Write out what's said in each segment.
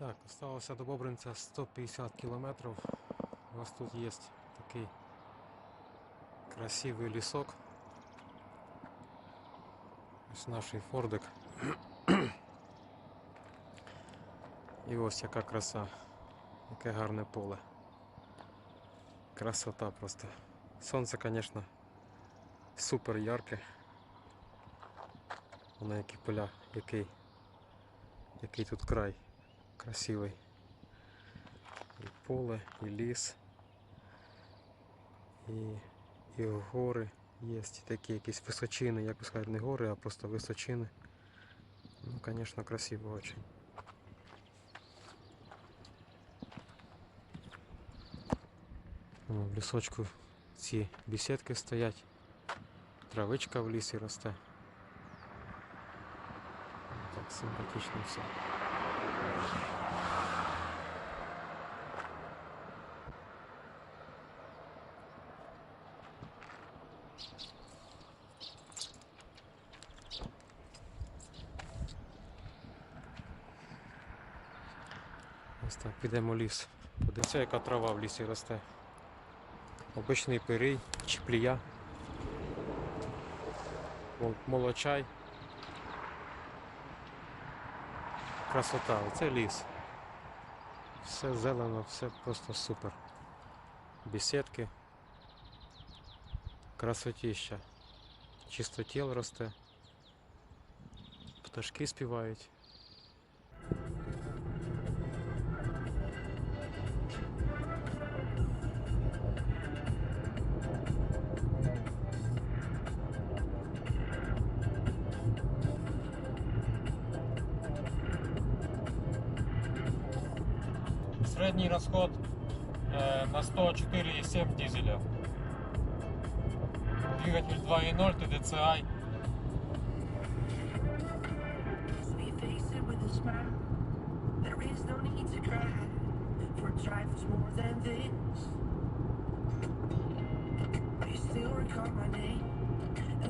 Так, осталося до Бобринця 150 кілометрів. У нас тут є такий красивий лісок. Ось наш фордик. І ось яка краса, яке гарне поле. Красота просто. Сонце, звісно, супер ярке. Воно які поля, який, який тут край красивий. І поле, і ліс, і, і гори є, такі якісь височини, як би сказати, не гори, а просто височини. Ну, звісно, красиво очень. В лісочку ці бесідки стоять, травичка в лісі росте. Так симпатично все. Ось так, підемо ліс. Подивіться, яка трава в лісі росте. Обичний пирій, чіплія, молочай. Красота, оце ліс. Все зелено, все просто супер. Бесідки. Красотіща. Чистотіл росте. Пташки співають. средний расход э, на 104,7 дизеля. Двигатель 2.0 TDCI.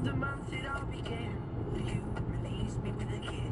The month it all began, you released me with a kiss.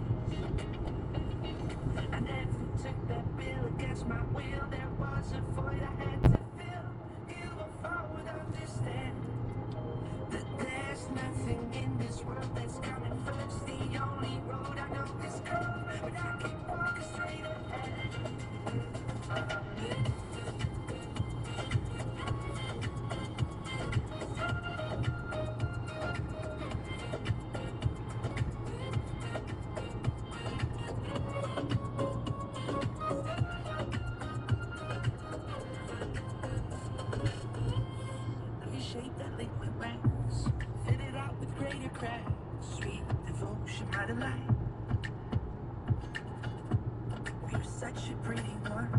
out of light. a sex should.